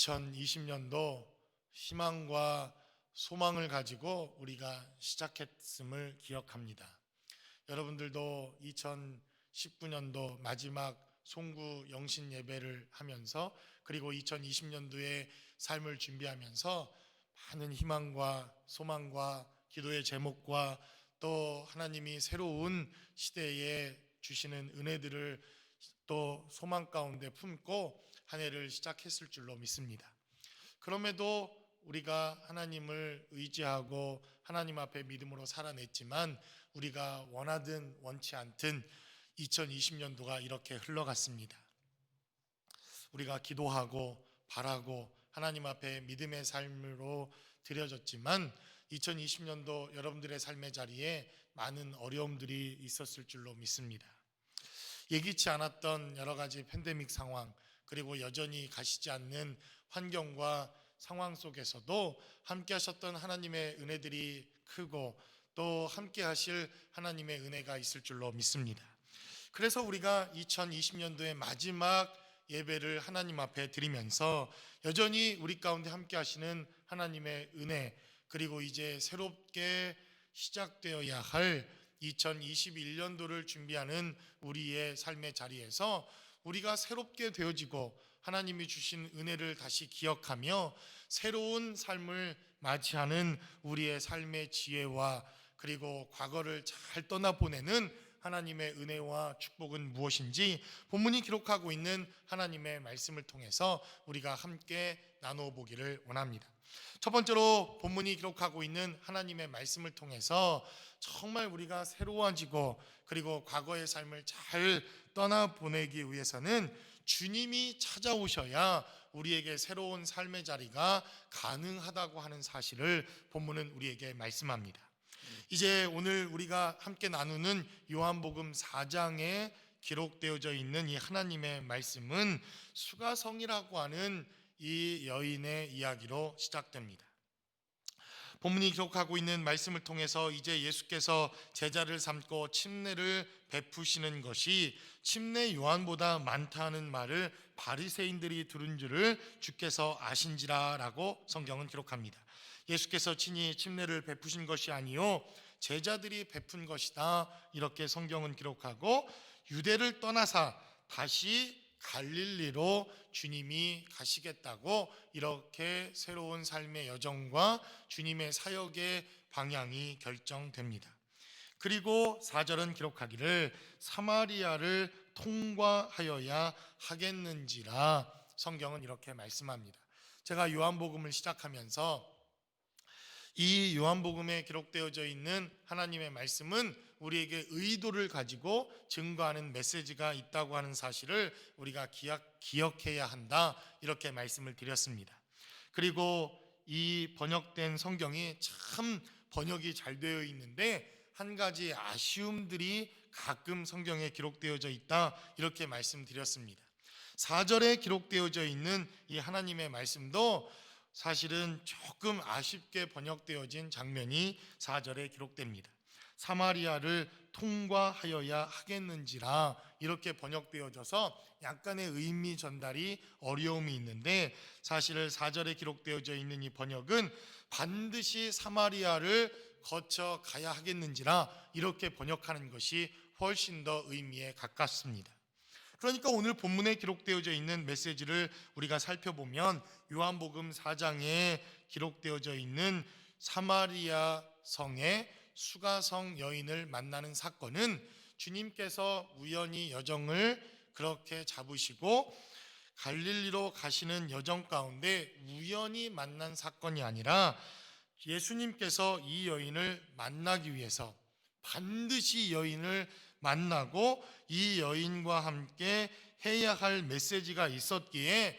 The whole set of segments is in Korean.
2020년도 희망과 소망을 가지고 우리가 시작했음을 기억합니다. 여러분들도 2019년도 마지막 송구 영신 예배를 하면서 그리고 2020년도에 삶을 준비하면서 많은 희망과 소망과 기도의 제목과 또 하나님이 새로운 시대에 주시는 은혜들을 또 소망 가운데 품고 한 해를 시작했을 줄로 믿습니다. 그럼에도 우리가 하나님을 의지하고 하나님 앞에 믿음으로 살아냈지만 우리가 원하든 원치 않든 2020년도가 이렇게 흘러갔습니다. 우리가 기도하고 바라고 하나님 앞에 믿음의 삶으로 드려졌지만 2020년도 여러분들의 삶의 자리에 많은 어려움들이 있었을 줄로 믿습니다. 예기치 않았던 여러 가지 팬데믹 상황 그리고 여전히 가시지 않는 환경과 상황 속에서도 함께 하셨던 하나님의 은혜들이 크고 또 함께 하실 하나님의 은혜가 있을 줄로 믿습니다. 그래서 우리가 2020년도의 마지막 예배를 하나님 앞에 드리면서 여전히 우리 가운데 함께 하시는 하나님의 은혜 그리고 이제 새롭게 시작되어야 할 2021년도를 준비하는 우리의 삶의 자리에서 우리가 새롭게 되어지고 하나님이 주신 은혜를 다시 기억하며 새로운 삶을 맞이하는 우리의 삶의 지혜와 그리고 과거를 잘 떠나보내는 하나님의 은혜와 축복은 무엇인지 본문이 기록하고 있는 하나님의 말씀을 통해서 우리가 함께 나누어 보기를 원합니다. 첫 번째로 본문이 기록하고 있는 하나님의 말씀을 통해서 정말 우리가 새로워지고 그리고 과거의 삶을 잘 떠나보내기 위해서는 주님이 찾아오셔야 우리에게 새로운 삶의 자리가 가능하다고 하는 사실을 본문은 우리에게 말씀합니다. 이제 오늘 우리가 함께 나누는 요한복음 4장에 기록되어져 있는 이 하나님의 말씀은 수가성이라고 하는 이 여인의 이야기로 시작됩니다. 본문이 기록하고 있는 말씀을 통해서 이제 예수께서 제자를 삼고 침례를 베푸시는 것이 침례 요한보다 많다는 말을 바리새인들이 들은 줄을 주께서 아신지라라고 성경은 기록합니다. 예수께서 친히 침례를 베푸신 것이 아니요 제자들이 베푼 것이다 이렇게 성경은 기록하고 유대를 떠나사 다시 갈릴리로 주님이 가시겠다고 이렇게 새로운 삶의 여정과 주님의 사역의 방향이 결정됩니다. 그리고 4절은 기록하기를 사마리아를 통과하여야 하겠는지라 성경은 이렇게 말씀합니다. 제가 요한복음을 시작하면서 이 요한복음에 기록되어져 있는 하나님의 말씀은 우리에게 의도를 가지고 증거하는 메시지가 있다고 하는 사실을 우리가 기억, 기억 해야 한다 이렇게 말씀을 드렸습니다. 그리고 이 번역된 성경이 참 번역이 잘 되어 있는데 한 가지 아쉬움들이 가끔 성경에 기록되어져 있다 이렇게 말씀드렸습니다. 4절에 기록되어져 있는 이 하나님의 말씀도 사실은 조금 아쉽게 번역되어진 장면이 4절에 기록됩니다. 사마리아를 통과하여야 하겠는지라 이렇게 번역되어져서 약간의 의미 전달이 어려움이 있는데 사실 4절에 기록되어져 있는 이 번역은 반드시 사마리아를 거쳐 가야 하겠는지라 이렇게 번역하는 것이 훨씬 더 의미에 가깝습니다. 그러니까 오늘 본문에 기록되어져 있는 메시지를 우리가 살펴보면 요한복음 4장에 기록되어져 있는 사마리아 성의 수가성 여인을 만나는 사건은 주님께서 우연히 여정을 그렇게 잡으시고 갈릴리로 가시는 여정 가운데 우연히 만난 사건이 아니라 예수님께서 이 여인을 만나기 위해서 반드시 여인을 만나고 이 여인과 함께 해야 할 메시지가 있었기에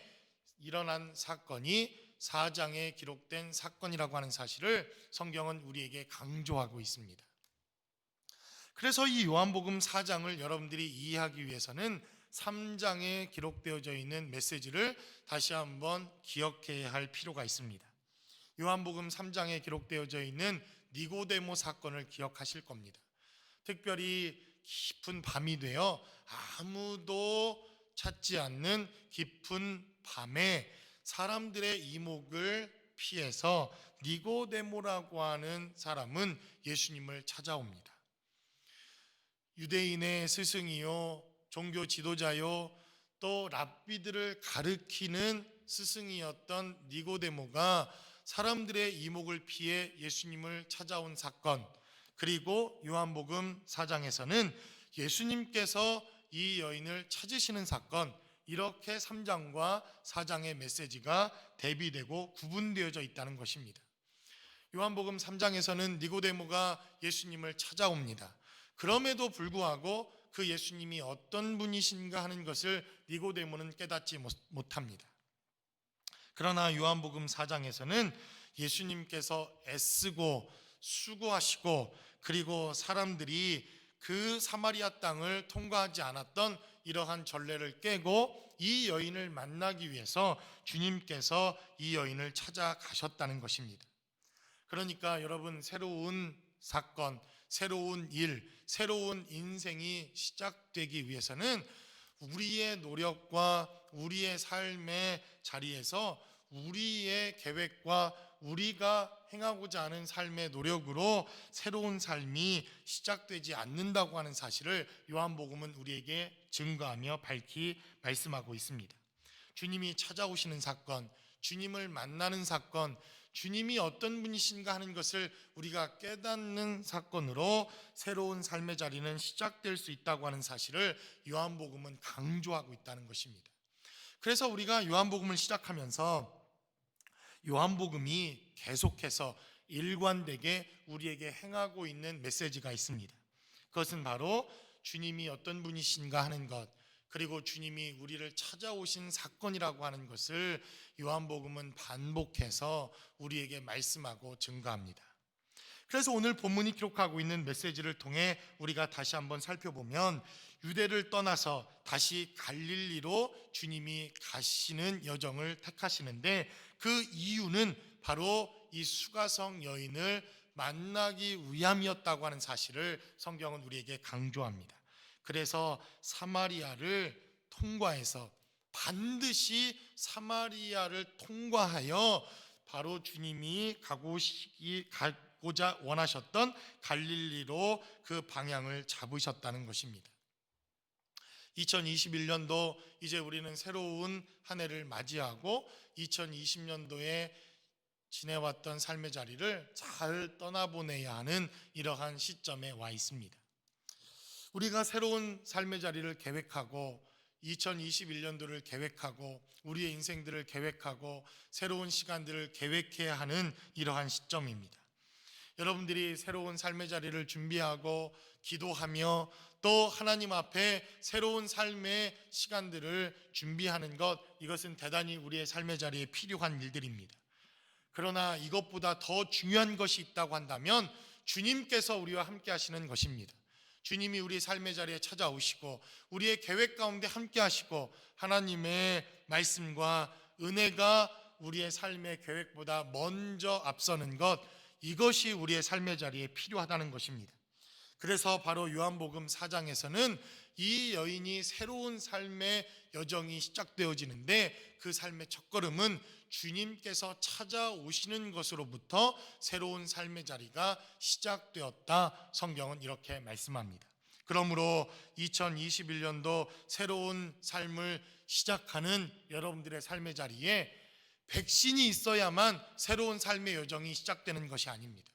일어난 사건이 사장에 기록된 사건이라고 하는 사실을 성경은 우리에게 강조하고 있습니다. 그래서 이 요한복음 4장을 여러분들이 이해하기 위해서는 3장에 기록되어져 있는 메시지를 다시 한번 기억해야 할 필요가 있습니다. 요한복음 3장에 기록되어져 있는 니고데모 사건을 기억하실 겁니다. 특별히 깊은 밤이 되어 아무도 찾지 않는 깊은 밤에 사람들의 이목을 피해서 니고데모라고 하는 사람은 예수님을 찾아옵니다. 유대인의 스승이요, 종교 지도자요, 또 랍비들을 가르키는 스승이었던 니고데모가 사람들의 이목을 피해 예수님을 찾아온 사건, 그리고 요한복음 4장에서는 예수님께서 이 여인을 찾으시는 사건, 이렇게 3장과 4장의 메시지가 대비되고 구분되어져 있다는 것입니다. 요한복음 3장에서는 니고데모가 예수님을 찾아옵니다. 그럼에도 불구하고 그 예수님이 어떤 분이신가 하는 것을 니고데모는 깨닫지 못- 못합니다. 그러나 요한복음 4장에서는 예수님께서 애쓰고 수고하시고 그리고 사람들이 그 사마리아 땅을 통과하지 않았던 이러한 전례를 깨고 이 여인을 만나기 위해서 주님께서 이 여인을 찾아가셨다는 것입니다. 그러니까 여러분 새로운 사건, 새로운 일, 새로운 인생이 시작되기 위해서는 우리의 노력과 우리의 삶의 자리에서 우리의 계획과 우리가 행하고자 하는 삶의 노력으로 새로운 삶이 시작되지 않는다고 하는 사실을 요한복음은 우리에게 증거하며 밝히 말씀하고 있습니다. 주님이 찾아오시는 사건, 주님을 만나는 사건, 주님이 어떤 분이신가 하는 것을 우리가 깨닫는 사건으로 새로운 삶의 자리는 시작될 수 있다고 하는 사실을 요한복음은 강조하고 있다는 것입니다. 그래서 우리가 요한복음을 시작하면서 요한복음이 계속해서 일관되게 우리에게 행하고 있는 메시지가 있습니다. 그것은 바로 주님이 어떤 분이신가 하는 것, 그리고 주님이 우리를 찾아오신 사건이라고 하는 것을 요한복음은 반복해서 우리에게 말씀하고 증거합니다. 그래서 오늘 본문이 기록하고 있는 메시지를 통해 우리가 다시 한번 살펴보면 유대를 떠나서 다시 갈릴리로 주님이 가시는 여정을 택하시는데 그 이유는 바로 이 수가성 여인을 만나기 위함이었다고 하는 사실을 성경은 우리에게 강조합니다. 그래서 사마리아를 통과해서 반드시 사마리아를 통과하여 바로 주님이 가고시 가고자 원하셨던 갈릴리로 그 방향을 잡으셨다는 것입니다. 2021년도 이제 우리는 새로운 한 해를 맞이하고 2020년도에 지내왔던 삶의 자리를 잘 떠나보내야 하는 이러한 시점에 와 있습니다. 우리가 새로운 삶의 자리를 계획하고 2021년도를 계획하고 우리의 인생들을 계획하고 새로운 시간들을 계획해야 하는 이러한 시점입니다. 여러분들이 새로운 삶의 자리를 준비하고 기도하며 또 하나님 앞에 새로운 삶의 시간들을 준비하는 것 이것은 대단히 우리의 삶의 자리에 필요한 일들입니다. 그러나 이것보다 더 중요한 것이 있다고 한다면 주님께서 우리와 함께 하시는 것입니다. 주님이 우리 삶의 자리에 찾아오시고 우리의 계획 가운데 함께 하시고 하나님의 말씀과 은혜가 우리의 삶의 계획보다 먼저 앞서는 것 이것이 우리의 삶의 자리에 필요하다는 것입니다. 그래서 바로 요한복음 4장에서는 이 여인이 새로운 삶의 여정이 시작되어지는데 그 삶의 첫걸음은 주님께서 찾아오시는 것으로부터 새로운 삶의 자리가 시작되었다. 성경은 이렇게 말씀합니다. 그러므로 2021년도 새로운 삶을 시작하는 여러분들의 삶의 자리에 백신이 있어야만 새로운 삶의 여정이 시작되는 것이 아닙니다.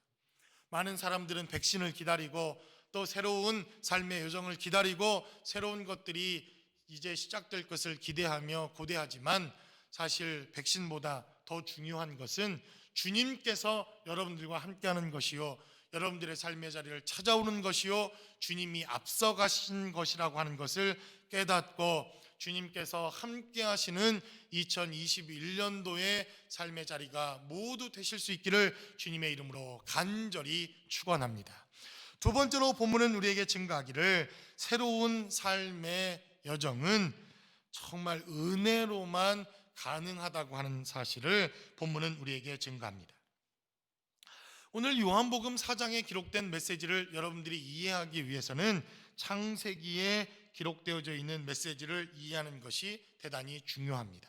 많은 사람들은 백신을 기다리고 또 새로운 삶의 여정을 기다리고 새로운 것들이 이제 시작될 것을 기대하며 고대하지만 사실 백신보다 더 중요한 것은 주님께서 여러분들과 함께하는 것이요 여러분들의 삶의 자리를 찾아오는 것이요 주님이 앞서가신 것이라고 하는 것을 깨닫고 주님께서 함께 하시는 2021년도의 삶의 자리가 모두 되실 수 있기를 주님의 이름으로 간절히 축원합니다. 두 번째로 본문은 우리에게 증가하기를 새로운 삶의 여정은 정말 은혜로만 가능하다고 하는 사실을 본문은 우리에게 증가합니다. 오늘 요한복음 4장에 기록된 메시지를 여러분들이 이해하기 위해서는 창세기에 기록되어져 있는 메시지를 이해하는 것이 대단히 중요합니다.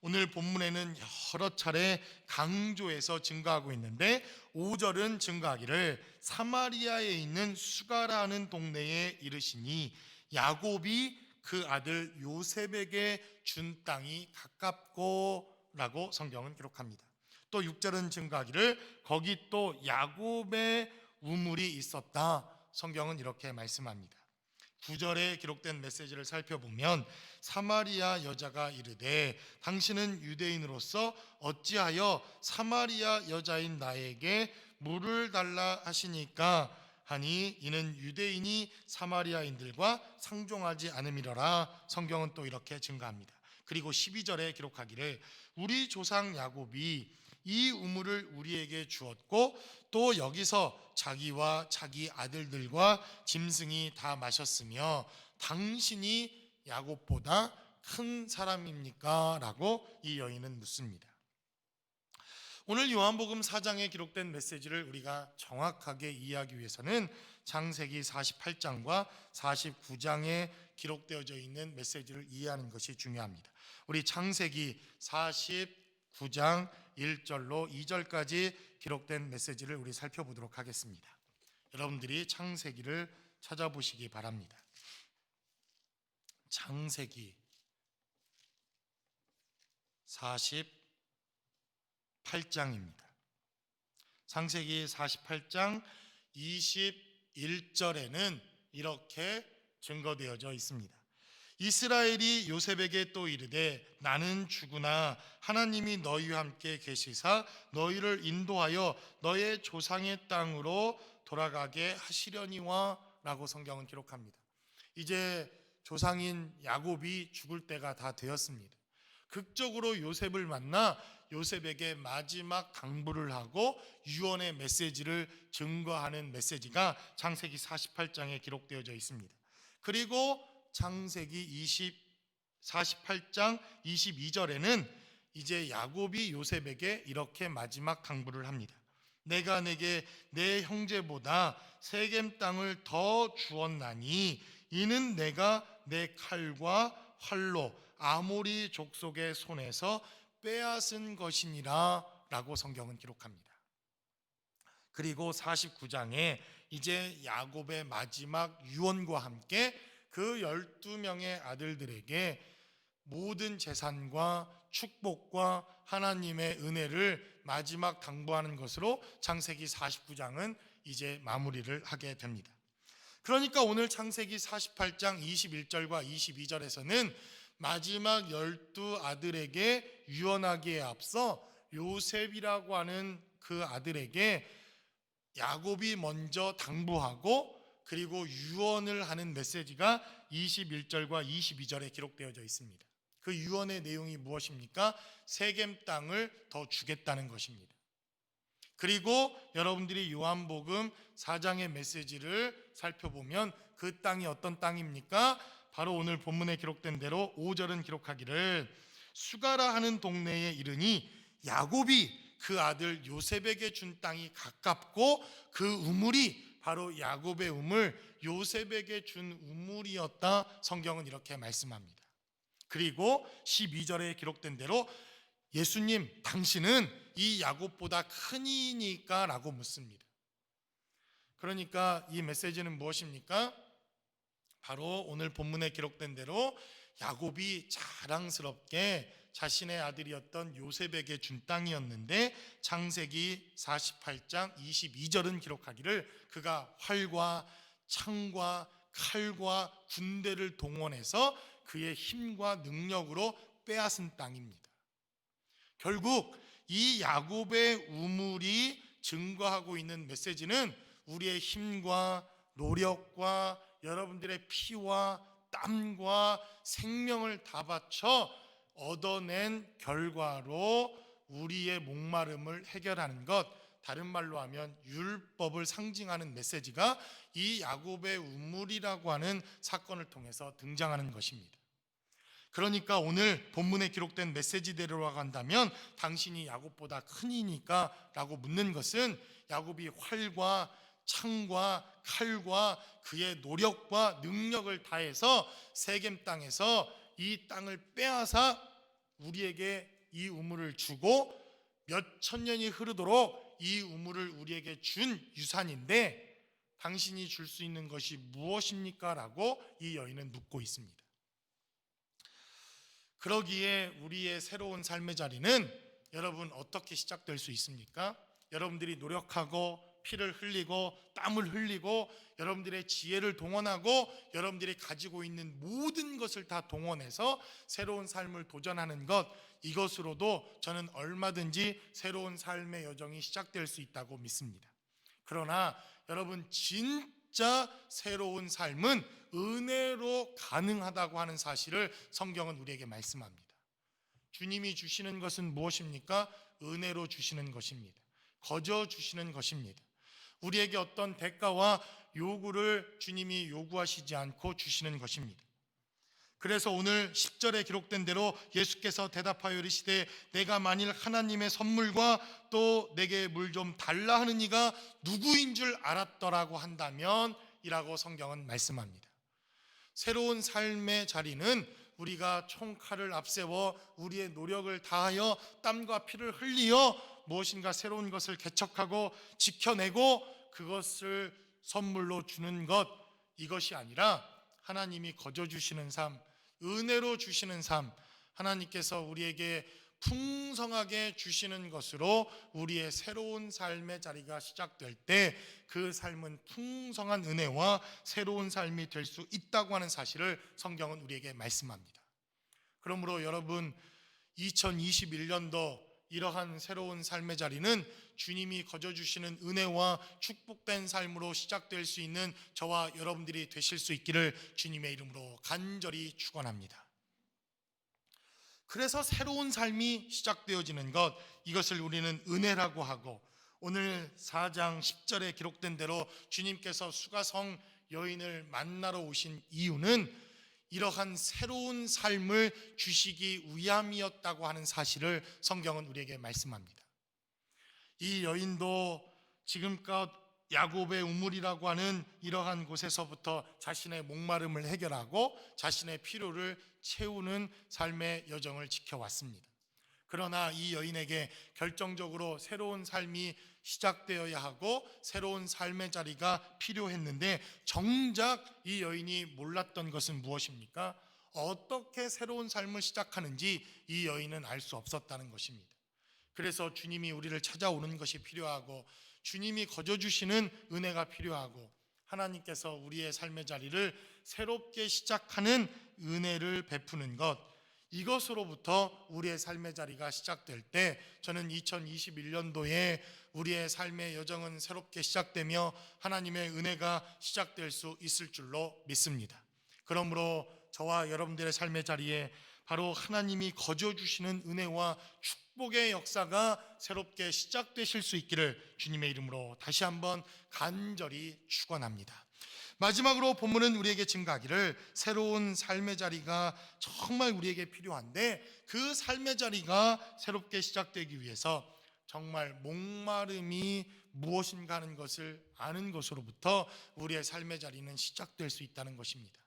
오늘 본문에는 여러 차례 강조해서 증가하고 있는데 5절은 증가하기를 사마리아에 있는 수가라는 동네에 이르시니 야곱이 그 아들 요셉에게 준 땅이 가깝고라고 성경은 기록합니다. 또 6절은 증가하기를 거기 또 야곱의 우물이 있었다. 성경은 이렇게 말씀합니다. 9절에 기록된 메시지를 살펴보면 사마리아 여자가 이르되 당신은 유대인으로서 어찌하여 사마리아 여자인 나에게 물을 달라 하시니까 하니 이는 유대인이 사마리아인들과 상종하지 않음이러라 성경은 또 이렇게 증가합니다. 그리고 12절에 기록하기를 우리 조상 야곱이 이 우물을 우리에게 주었고 또 여기서 자기와 자기 아들들과 짐승이 다 마셨으며 당신이 야곱보다 큰 사람입니까? 라고 이 여인은 묻습니다. 오늘 요한복음 4장에 기록된 메시지를 우리가 정확하게 이해하기 위해서는 창세기 48장과 49장에 기록되어져 있는 메시지를 이해하는 것이 중요합니다. 우리 창세기 49장 1절로 2절까지 기록된 메시지를 우리 살펴보도록 하겠습니다. 여러분들이 창세기를 찾아보시기 바랍니다. 창세기 48장입니다. 창세기 48장 21절에는 이렇게 증거되어져 있습니다. 이스라엘이 요셉에게 또 이르되 나는 죽으나 하나님이 너희와 함께 계시사 너희를 인도하여 너의 조상의 땅으로 돌아가게 하시려니와라고 성경은 기록합니다. 이제 조상인 야곱이 죽을 때가 다 되었습니다. 극적으로 요셉을 만나 요셉에게 마지막 당부를 하고 유언의 메시지를 증거하는 메시지가 창세기 48장에 기록되어져 있습니다. 그리고 창세기 20 48장 22절에는 이제 야곱이 요셉에게 이렇게 마지막 당부를 합니다. 내가 내게 내 형제보다 세겜 땅을 더 주었나니 이는 내가 내 칼과 활로 아모리 족속의 손에서 빼앗은 것이니라 라고 성경은 기록합니다. 그리고 49장에 이제 야곱의 마지막 유언과 함께 그 12명의 아들들에게 모든 재산과 축복과 하나님의 은혜를 마지막 당부하는 것으로 창세기 49장은 이제 마무리를 하게 됩니다. 그러니까 오늘 창세기 48장 21절과 22절에서는 마지막 열두 아들에게 유언하기에 앞서 요셉이라고 하는 그 아들에게 야곱이 먼저 당부하고 그리고 유언을 하는 메시지가 21절과 22절에 기록되어져 있습니다. 그 유언의 내용이 무엇입니까? 세겜 땅을 더 주겠다는 것입니다. 그리고 여러분들이 요한복음 4장의 메시지를 살펴보면 그 땅이 어떤 땅입니까? 바로 오늘 본문에 기록된 대로 5절은 기록하기를 수가라 하는 동네에 이르니 야곱이 그 아들 요셉에게 준 땅이 가깝고 그 우물이 바로 야곱의 우물 요셉에게 준 우물이었다 성경은 이렇게 말씀합니다. 그리고 12절에 기록된 대로 예수님 당신은 이 야곱보다 크니니까 라고 묻습니다. 그러니까 이 메시지는 무엇입니까? 바로 오늘 본문에 기록된 대로 야곱이 자랑스럽게 자신의 아들이었던 요셉에게 준 땅이었는데 창세기 48장 22절은 기록하기를 그가 활과 창과 칼과 군대를 동원해서 그의 힘과 능력으로 빼앗은 땅입니다. 결국 이 야곱의 우물이 증거하고 있는 메시지는 우리의 힘과 노력과 여러분들의 피와 땀과 생명을 다 바쳐 얻어낸 결과로 우리의 목마름을 해결하는 것 다른 말로 하면 율법을 상징하는 메시지가 이 야곱의 우물이라고 하는 사건을 통해서 등장하는 것입니다. 그러니까 오늘 본문에 기록된 메시지대로 간다면 당신이 야곱보다 크니니까 라고 묻는 것은 야곱이 활과 창과 칼과 그의 노력과 능력을 다해서 세겜 땅에서 이 땅을 빼앗아 우리에게 이 우물을 주고 몇 천 년이 흐르도록 이 우물을 우리에게 준 유산인데 당신이 줄 수 있는 것이 무엇입니까? 라고 이 여인은 묻고 있습니다. 그러기에 우리의 새로운 삶의 자리는 여러분 어떻게 시작될 수 있습니까? 여러분들이 노력하고 피를 흘리고 땀을 흘리고 여러분들의 지혜를 동원하고 여러분들이 가지고 있는 모든 것을 다 동원해서 새로운 삶을 도전하는 것 이것으로도 저는 얼마든지 새로운 삶의 여정이 시작될 수 있다고 믿습니다. 그러나 여러분 진짜 새로운 삶은 은혜로 가능하다고 하는 사실을 성경은 우리에게 말씀합니다. 주님이 주시는 것은 무엇입니까? 은혜로 주시는 것입니다. 거저 주시는 것입니다. 우리에게 어떤 대가와 요구를 주님이 요구하시지 않고 주시는 것입니다. 그래서 오늘 10절에 기록된 대로 예수께서 대답하여 이르시되 내가 만일 하나님의 선물과 또 내게 물 좀 달라 하는 이가 누구인 줄 알았더라고 한다면 이라고 성경은 말씀합니다. 새로운 삶의 자리는 우리가 총칼을 앞세워 우리의 노력을 다하여 땀과 피를 흘리어 무엇인가 새로운 것을 개척하고 지켜내고 그것을 선물로 주는 것 이것이 아니라 하나님이 거저 주시는 삶, 은혜로 주시는 삶, 하나님께서 우리에게 풍성하게 주시는 것으로 우리의 새로운 삶의 자리가 시작될 때 그 삶은 풍성한 은혜와 새로운 삶이 될 수 있다고 하는 사실을 성경은 우리에게 말씀합니다. 그러므로 여러분 2021년도 이러한 새로운 삶의 자리는 주님이 거저 주시는 은혜와 축복된 삶으로 시작될 수 있는 저와 여러분들이 되실 수 있기를 주님의 이름으로 간절히 축원합니다. 그래서 새로운 삶이 시작되어지는 것 이것을 우리는 은혜라고 하고 오늘 4장 10절에 기록된 대로 주님께서 수가성 여인을 만나러 오신 이유는 이러한 새로운 삶을 주시기 위함이었다고 하는 사실을 성경은 우리에게 말씀합니다. 이 여인도 지금껏 야곱의 우물이라고 하는 이러한 곳에서부터 자신의 목마름을 해결하고 자신의 필요를 채우는 삶의 여정을 지켜왔습니다. 그러나 이 여인에게 결정적으로 새로운 삶이 시작되어야 하고 새로운 삶의 자리가 필요했는데 정작 이 여인이 몰랐던 것은 무엇입니까? 어떻게 새로운 삶을 시작하는지 이 여인은 알 수 없었다는 것입니다. 그래서 주님이 우리를 찾아오는 것이 필요하고 주님이 거저 주시는 은혜가 필요하고 하나님께서 우리의 삶의 자리를 새롭게 시작하는 은혜를 베푸는 것 이것으로부터 우리의 삶의 자리가 시작될 때 저는 2021년도에 우리의 삶의 여정은 새롭게 시작되며 하나님의 은혜가 시작될 수 있을 줄로 믿습니다. 그러므로 저와 여러분들의 삶의 자리에 바로 하나님이 거저 주시는 은혜와 축복의 역사가 새롭게 시작되실 수 있기를 주님의 이름으로 다시 한번 간절히 축원합니다. 마지막으로 본문은 우리에게 증가하기를 새로운 삶의 자리가 정말 우리에게 필요한데 그 삶의 자리가 새롭게 시작되기 위해서 정말 목마름이 무엇인가 하는 것을 아는 것으로부터 우리의 삶의 자리는 시작될 수 있다는 것입니다.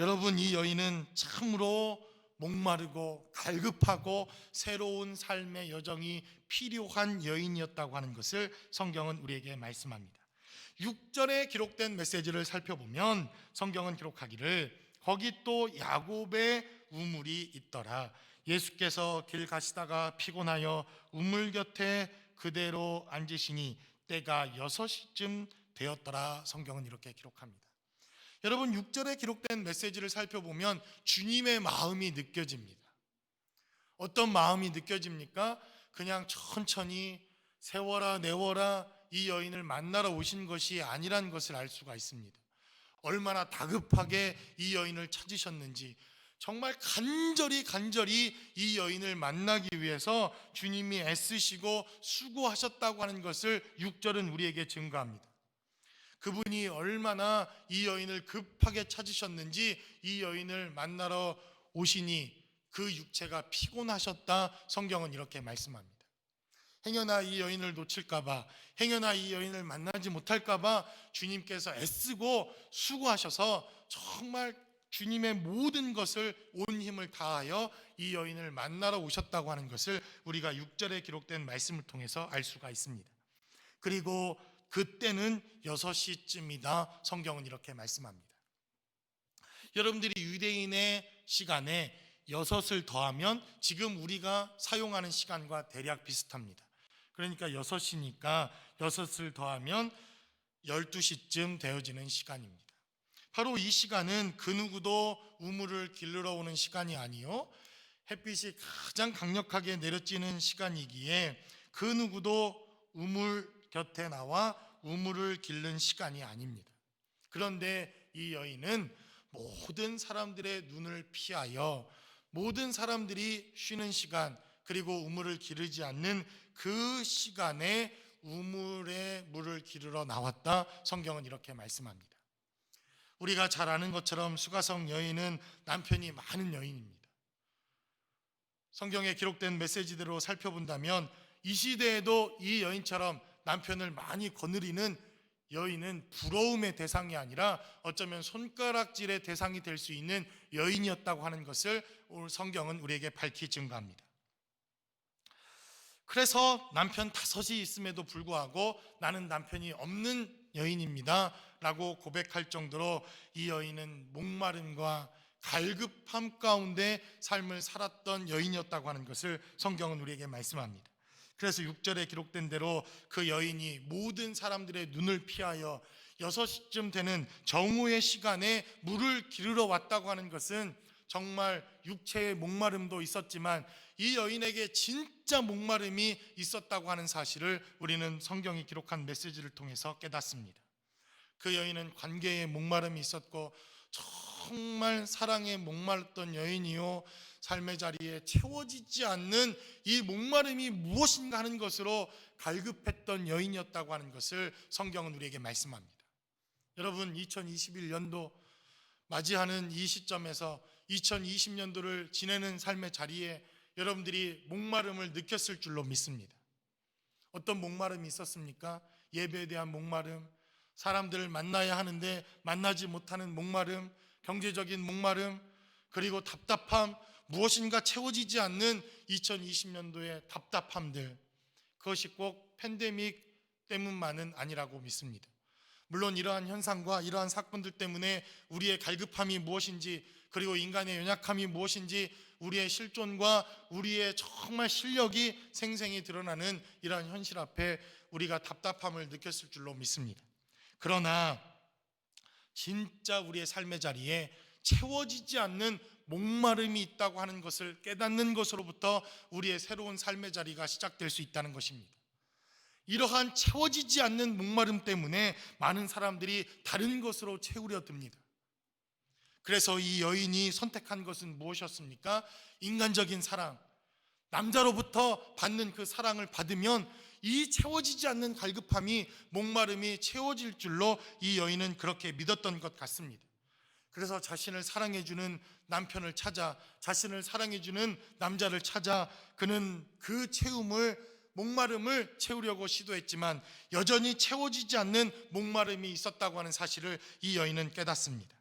여러분 이 여인은 참으로 목마르고 갈급하고 새로운 삶의 여정이 필요한 여인이었다고 하는 것을 성경은 우리에게 말씀합니다. 6절에 기록된 메시지를 살펴보면 성경은 기록하기를 거기 또 야곱의 우물이 있더라. 예수께서 길 가시다가 피곤하여 우물 곁에 그대로 앉으시니 때가 6시쯤 되었더라. 성경은 이렇게 기록합니다. 여러분 6절에 기록된 메시지를 살펴보면 주님의 마음이 느껴집니다. 어떤 마음이 느껴집니까? 그냥 천천히 세워라 내워라 이 여인을 만나러 오신 것이 아니란 것을 알 수가 있습니다. 얼마나 다급하게 이 여인을 찾으셨는지 정말 간절히 간절히 이 여인을 만나기 위해서 주님이 애쓰시고 수고하셨다고 하는 것을 6절은 우리에게 증거합니다. 그분이 얼마나 이 여인을 급하게 찾으셨는지 이 여인을 만나러 오시니 그 육체가 피곤하셨다 성경은 이렇게 말씀합니다. 행여나 이 여인을 놓칠까봐, 행여나 이 여인을 만나지 못할까봐 주님께서 애쓰고 수고하셔서 정말 주님의 모든 것을 온 힘을 다하여 이 여인을 만나러 오셨다고 하는 것을 우리가 6절에 기록된 말씀을 통해서 알 수가 있습니다. 그리고 그때는 6시쯤이다. 성경은 이렇게 말씀합니다. 여러분들이 유대인의 시간에 여섯을 더하면 지금 우리가 사용하는 시간과 대략 비슷합니다. 그러니까 6시니까 여섯을 더하면 12시쯤 되어지는 시간입니다. 바로 이 시간은 그 누구도 우물을 길르러 오는 시간이 아니요. 햇빛이 가장 강력하게 내려지는 시간이기에 그 누구도 우물 곁에 나와 우물을 길른 시간이 아닙니다. 그런데 이 여인은 모든 사람들의 눈을 피하여 모든 사람들이 쉬는 시간 그리고 우물을 기르지 않는 그 시간에 우물에 물을 기르러 나왔다. 성경은 이렇게 말씀합니다. 우리가 잘 아는 것처럼 수가성 여인은 남편이 많은 여인입니다. 성경에 기록된 메시지대로 살펴본다면 이 시대에도 이 여인처럼 남편을 많이 거느리는 여인은 부러움의 대상이 아니라 어쩌면 손가락질의 대상이 될 수 있는 여인이었다고 하는 것을 오늘 성경은 우리에게 밝히 증거합니다. 그래서 남편 다섯이 있음에도 불구하고 나는 남편이 없는 여인입니다. 라고 고백할 정도로 이 여인은 목마름과 갈급함 가운데 삶을 살았던 여인이었다고 하는 것을 성경은 우리에게 말씀합니다. 그래서 6절에 기록된 대로 그 여인이 모든 사람들의 눈을 피하여 6시쯤 되는 정오의 시간에 물을 기르러 왔다고 하는 것은 정말 육체의 목마름도 있었지만 이 여인에게 진짜 목마름이 있었다고 하는 사실을 우리는 성경이 기록한 메시지를 통해서 깨닫습니다. 그 여인은 관계에 목마름이 있었고 정말 사랑에 목말랐던 여인이요 삶의 자리에 채워지지 않는 이 목마름이 무엇인가 하는 것으로 갈급했던 여인이었다고 하는 것을 성경은 우리에게 말씀합니다. 여러분 2021년도 맞이하는 이 시점에서 2020년도를 지내는 삶의 자리에 여러분들이 목마름을 느꼈을 줄로 믿습니다. 어떤 목마름이 있었습니까? 예배에 대한 목마름, 사람들을 만나야 하는데 만나지 못하는 목마름, 경제적인 목마름, 그리고 답답함, 무엇인가 채워지지 않는 2020년도의 답답함들. 그것이 꼭 팬데믹 때문만은 아니라고 믿습니다. 물론 이러한 현상과 이러한 사건들 때문에 우리의 갈급함이 무엇인지 그리고 인간의 연약함이 무엇인지 우리의 실존과 우리의 정말 실력이 생생히 드러나는 이러한 현실 앞에 우리가 답답함을 느꼈을 줄로 믿습니다. 그러나 진짜 우리의 삶의 자리에 채워지지 않는 목마름이 있다고 하는 것을 깨닫는 것으로부터 우리의 새로운 삶의 자리가 시작될 수 있다는 것입니다. 이러한 채워지지 않는 목마름 때문에 많은 사람들이 다른 것으로 채우려 듭니다. 그래서 이 여인이 선택한 것은 무엇이었습니까? 인간적인 사랑. 남자로부터 받는 그 사랑을 받으면 이 채워지지 않는 갈급함이 목마름이 채워질 줄로 이 여인은 그렇게 믿었던 것 같습니다. 그래서 자신을 사랑해주는 남편을 찾아 자신을 사랑해주는 남자를 찾아 그는 그 채움을 목마름을 채우려고 시도했지만 여전히 채워지지 않는 목마름이 있었다고 하는 사실을 이 여인은 깨닫습니다.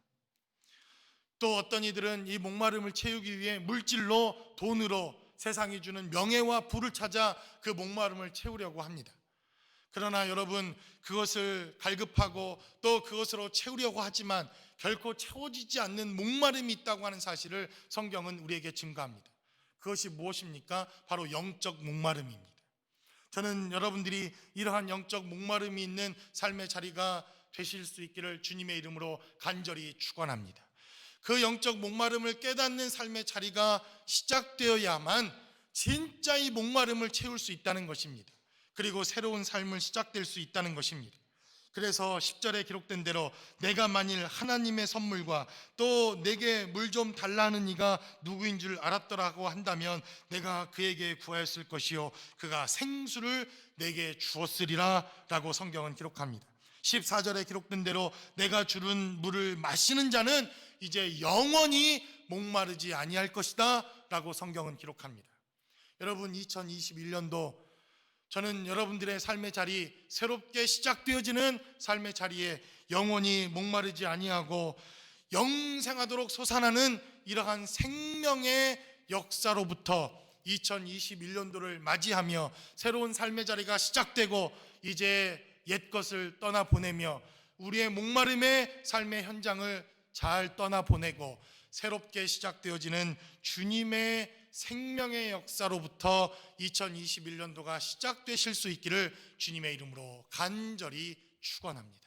또 어떤 이들은 이 목마름을 채우기 위해 물질로 돈으로 세상이 주는 명예와 부를 찾아 그 목마름을 채우려고 합니다. 그러나 여러분 그것을 갈급하고 또 그것으로 채우려고 하지만 결코 채워지지 않는 목마름이 있다고 하는 사실을 성경은 우리에게 증거합니다. 그것이 무엇입니까? 바로 영적 목마름입니다. 저는 여러분들이 이러한 영적 목마름이 있는 삶의 자리가 되실 수 있기를 주님의 이름으로 간절히 축원합니다. 그 영적 목마름을 깨닫는 삶의 자리가 시작되어야만 진짜 이 목마름을 채울 수 있다는 것입니다. 그리고 새로운 삶을 시작될 수 있다는 것입니다. 그래서 10절에 기록된 대로 내가 만일 하나님의 선물과 또 내게 물 좀 달라는 이가 누구인 줄 알았더라고 한다면 내가 그에게 구하였을 것이요 그가 생수를 내게 주었으리라 라고 성경은 기록합니다. 14절에 기록된 대로 내가 주는 물을 마시는 자는 이제 영원히 목마르지 아니할 것이다 라고 성경은 기록합니다. 여러분 2021년도 저는 여러분들의 삶의 자리 새롭게 시작되어지는 삶의 자리에 영원히 목마르지 아니하고 영생하도록 솟아나는 이러한 생명의 역사로부터 2021년도를 맞이하며 새로운 삶의 자리가 시작되고 이제 옛 것을 떠나 보내며 우리의 목마름의 삶의 현장을 잘 떠나 보내고 새롭게 시작되어지는 주님의 생명의 역사로부터 2021년도가 시작되실 수 있기를 주님의 이름으로 간절히 축원합니다.